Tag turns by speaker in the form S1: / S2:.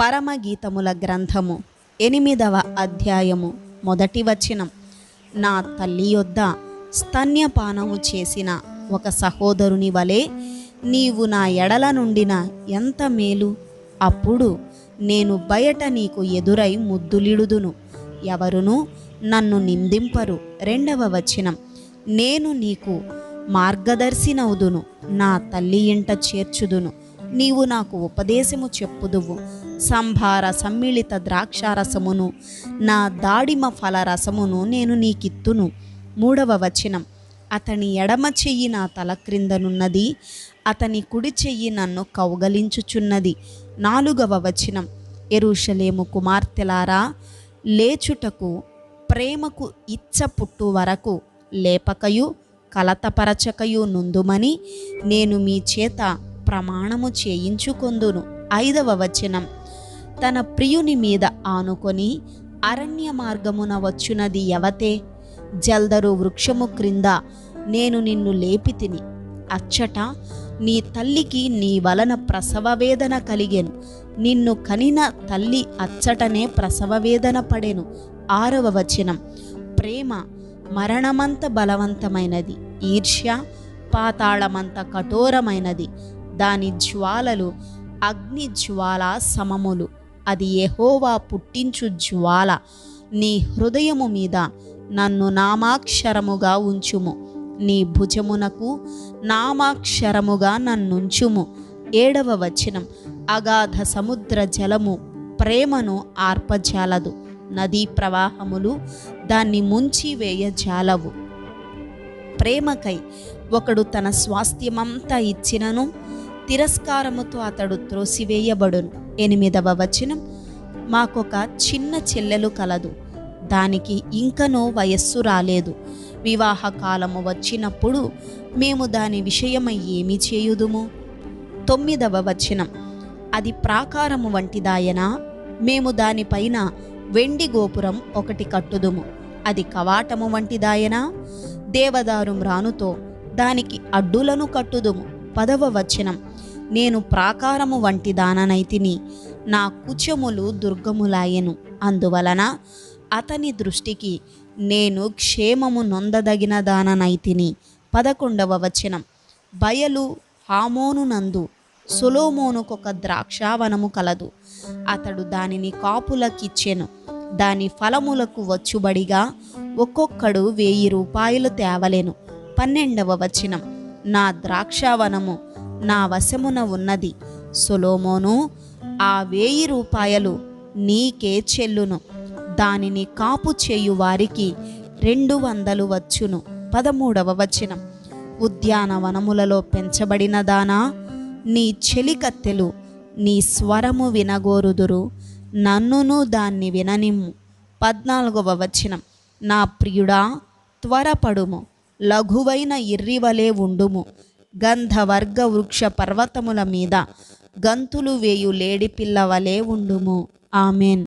S1: పరమగీతముల గ్రంథము ఎనిమిదవ అధ్యాయము మొదటి వచనం. నా తల్లి యొద్ద స్తన్యపానము చేసిన ఒక సహోదరుని వలె నీవు నా ఎడల నుండిన ఎంత మేలు? అప్పుడు నేను బయట నీకు ఎదురై ముద్దులిడుదును. ఎవరును నన్ను నిందింపరు. రెండవ వచనం. నేను నీకు మార్గదర్శినవుదును. నా తల్లి ఇంట చేర్చుదును. నీవు నాకు ఉపదేశము చెప్పుదువు. సంభార సమ్మిళిత ద్రాక్షారసమును నా దాడిమ ఫల రసమును నేను నీకిత్తును. మూడవ వచనం. అతని ఎడమ చెయ్యి నా తల క్రిందనున్నది అతని కుడి చెయ్యి నన్ను కౌగలించుచున్నది. నాలుగవ వచనం. ఎరుషలేము కుమార్తెలారా లేచుటకు ప్రేమకు ఇచ్చ పుట్టు వరకు లేపకయు కలతపరచకయు నుందుమని నేను మీ చేత ప్రమాణము చేయించుకొందును. ఐదవ వచనం. తన ప్రియుని మీద ఆనుకొని అరణ్య మార్గమున వచ్చునది ఎవతే? జల్దరు వృక్షము క్రింద నేను నిన్ను లేపితిని. అచ్చట నీ తల్లికి నీ వలన ప్రసవ వేదన కలిగెను. నిన్ను కనిన తల్లి అచ్చటనే ప్రసవ వేదన పడెను. ఆరవ వచనం. ప్రేమ మరణమంత బలవంతమైనది. ఈర్ష్య పాతాళమంత కఠోరమైనది. దాని జ్వాలలు అగ్ని జ్వాల సమములు. అది ఎహోవా పుట్టించు జ్వాల. నీ హృదయము మీద నన్ను నామాక్షరముగా ఉంచుము. నీ భుజమునకు నామాక్షరముగా నన్నుంచుము. ఏడవ వచనం. అగాధ సముద్ర జలము ప్రేమను ఆర్పజాలదు. నదీ ప్రవాహములు దాన్ని ముంచి వేయజాలవు. ప్రేమకై ఒకడు తన స్వాస్థ్యమంతా ఇచ్చినను తిరస్కారముతో అతడు త్రోసివేయబడును. ఎనిమిదవ వచనం మాకొక చిన్న చెల్లెలు కలదు. దానికి ఇంకనో వయస్సు రాలేదు. వివాహ కాలము వచ్చినప్పుడు మేము దాని విషయమై ఏమి చేయుదుము? తొమ్మిదవ వచనం అది ప్రాకారము వంటిదాయనా? మేము దానిపైన వెండి గోపురం ఒకటి కట్టుదుము. అది కవాటము వంటిదాయనా? దేవదారు మ్రానుతో దానికి అడ్డులను కట్టుదుము. పదవ వచనం నేను ప్రాకారము వంటి దాననైతిని నా కుచములు దుర్గములాయెను. అందువలన అతని దృష్టికి నేను క్షేమము నొందదగిన దాననైతిని పదకొండవ వచనం. బయలు హామోను నందు సొలోమోనుకొక ద్రాక్షావనము కలదు. అతడు దానిని కాపులకిచ్చెను. దాని ఫలములకు వచ్చుబడిగా ఒక్కొక్కడు వెయ్యి రూపాయలు తేవలేను. పన్నెండవ వచనం. నా ద్రాక్షావనము నా వశమున ఉన్నది. సొలోమోను ఆ వేయి రూపాయలు నీకే చెల్లును. దానిని కాపు చేయు వారికి రెండు వందలు వచ్చును. పదమూడవ వచనం. ఉద్యానవనములలో పెంచబడిన దానా? నీ చెలికత్తెలు నీ స్వరము వినగోరుదురు. నన్నును దాన్ని విననిమ్ము. పద్నాలుగవ వచనం. నా ప్రియుడా త్వరపడుము. లఘువైన ఇర్రివలే ఉండుము. గంధవర్గ వృక్ష పర్వతముల మీద. గంతులు వేయు లేడి పిల్లవలే ఉండుము. ఆమెన్.